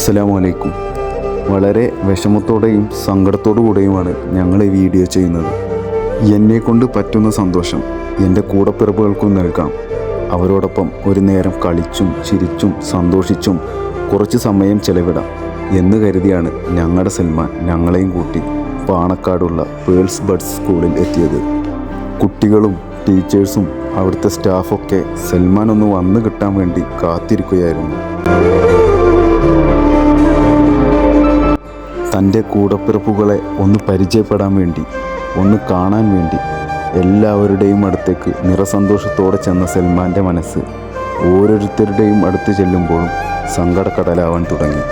അസ്സലാമു അലൈക്കും വളരെ വിഷമത്തോടെയും സങ്കടത്തോടു കൂടെയുമാണ് ഞങ്ങൾ ഈ വീഡിയോ ചെയ്യുന്നത്. എന്നെ കൊണ്ട് പറ്റുന്ന സന്തോഷം എന്റെ കൂടപ്പിറപ്പുകൾക്കും നൽകാം. അവരോടൊപ്പം ഒരു നേരം കളിച്ചും ചിരിച്ചും സന്തോഷിച്ചും കുറച്ച് സമയം ചെലവിടാം എന്ന് കരുതിയാണ് ഞങ്ങളുടെ സൽമാൻ ഞങ്ങളെയും കൂട്ടി പാണക്കാടുള്ള പേൾസ് ബഡ്സ് സ്കൂളിൽ എത്തിയത്. കുട്ടികളും ടീച്ചേഴ്സും അവിടുത്തെ സ്റ്റാഫൊക്കെ സൽമാൻ ഒന്ന് വന്നു കിട്ടാൻ വേണ്ടി കാത്തിരിക്കുകയായിരുന്നു. തന്റെ കൂടപ്പിറപ്പുകളെ ഒന്ന് പരിചയപ്പെടാൻ വേണ്ടി ഒന്ന് കാണാൻ വേണ്ടി എല്ലാവരുടെയും അടുത്തേക്ക് നിറസന്തോഷത്തോടെ ചെന്ന സൽമാന്റെ മനസ്സ് ഓരോരുത്തരുടെയും അടുത്ത് ചെല്ലുമ്പോഴും സങ്കടക്കടലാവാൻ തുടങ്ങി.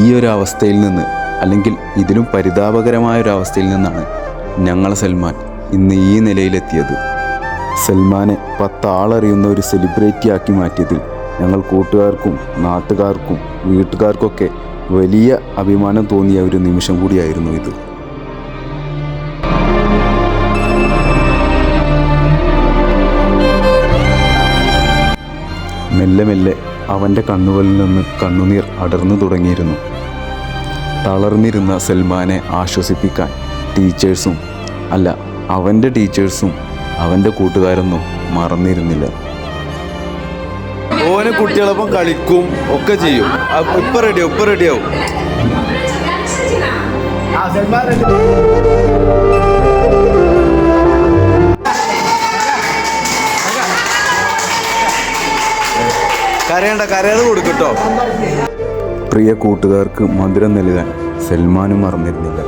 ഈ ഒരു അവസ്ഥയിൽ നിന്ന് അല്ലെങ്കിൽ ഇതിലും പരിതാപകരമായ ഒരു അവസ്ഥയിൽ നിന്നാണ് ഞങ്ങളെ സൽമാൻ ഇന്ന് ഈ നിലയിലെത്തിയത്. സൽമാനെ പത്താളറിയുന്ന ഒരു സെലിബ്രിറ്റി ആക്കി മാറ്റിയതിൽ ഞങ്ങൾ കൂട്ടുകാർക്കും നാട്ടുകാർക്കും വീട്ടുകാർക്കൊക്കെ വലിയ അഭിമാനം തോന്നിയ ഒരു നിമിഷം കൂടിയായിരുന്നു ഇത്. മെല്ലെ മെല്ലെ അവന്റെ കണ്ണുകളിൽ നിന്ന് കണ്ണുനീർ അടർന്നു തുടങ്ങിയിരുന്നു. തളർന്നിരുന്ന സൽമാനെ ആശ്വസിപ്പിക്കാൻ ടീച്ചേഴ്സും അല്ല അവന്റെ ടീച്ചേഴ്സും അവന്റെ കൂട്ടുകാരൊന്നും മറന്നിരുന്നില്ല. ഓന് കുട്ടികളൊപ്പം കളിക്കും ഒക്കെ ചെയ്യും. ഇപ്പൊ റെഡിയാവും ഇപ്പൊ റെഡിയാവും കരയണ്ട കരയാതെ കൊടുക്കട്ടോ പ്രിയ കൂട്ടുകാർക്ക് മധുരം നൽകാൻ സൽമാനും മറന്നിരുന്നില്ല.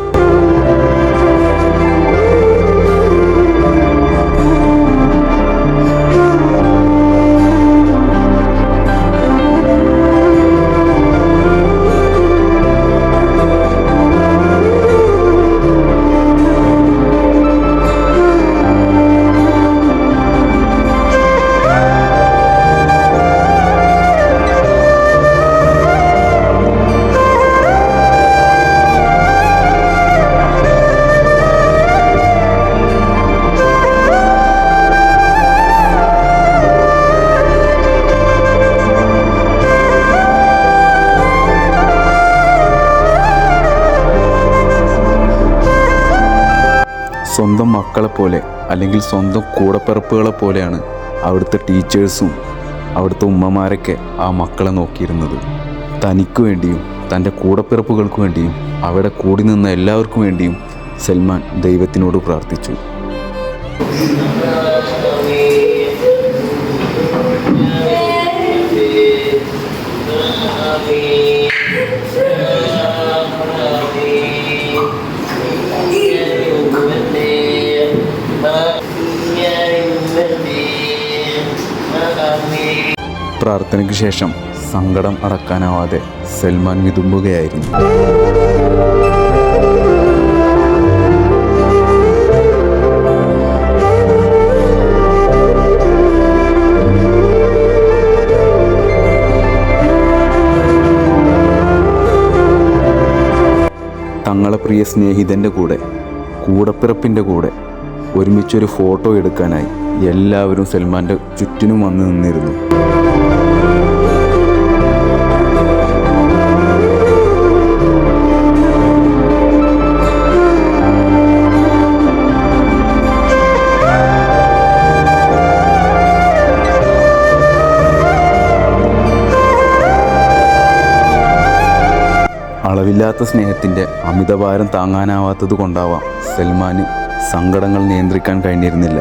സ്വന്തം മക്കളെ പോലെ അല്ലെങ്കിൽ സ്വന്തം കൂടപ്പിറപ്പുകളെ പോലെയാണ് അവിടുത്തെ ടീച്ചേഴ്സും അവിടുത്തെ ഉമ്മമാരൊക്കെ ആ മക്കളെ നോക്കിയിരുന്നത്. തനിക്ക് വേണ്ടിയും തന്റെ കൂടപ്പിറപ്പുകൾക്ക് വേണ്ടിയും അവിടെ കൂടി നിന്ന എല്ലാവർക്കും വേണ്ടിയും സൽമാൻ ദൈവത്തിനോട് പ്രാർത്ഥിച്ചു. പ്രാർത്ഥനയ്ക്ക് ശേഷം സങ്കടം അടക്കാനാവാതെ സൽമാൻ വിതുമ്പുകയായിരുന്നു. തങ്ങളെ പ്രിയ സ്നേഹിതന്റെ കൂടെ കൂടപ്പിറപ്പിന്റെ കൂടെ ഒരുമിച്ചൊരു ഫോട്ടോ എടുക്കാനായി എല്ലാവരും സൽമാന്റെ ചുറ്റിനും വന്ന് നിന്നിരുന്നു. അളവില്ലാത്ത സ്നേഹത്തിന്റെ അമിതഭാരം താങ്ങാനാവാത്തത് കൊണ്ടാവാം സൽമാന് സങ്കടങ്ങൾ നിയന്ത്രിക്കാൻ കഴിഞ്ഞിരുന്നില്ല.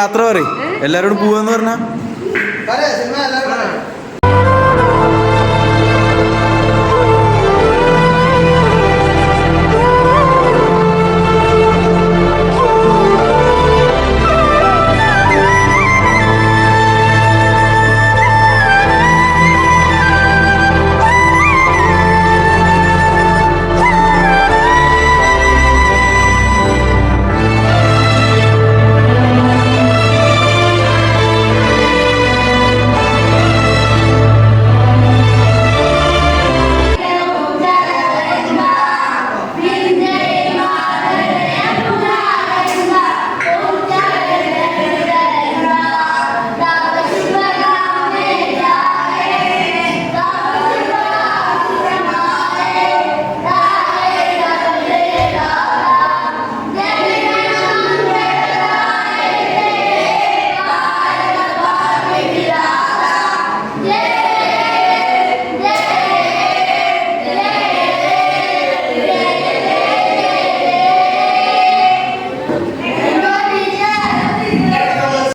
യാത്ര പറയും. എല്ലാരോടും പോവാന്ന് പറഞ്ഞ.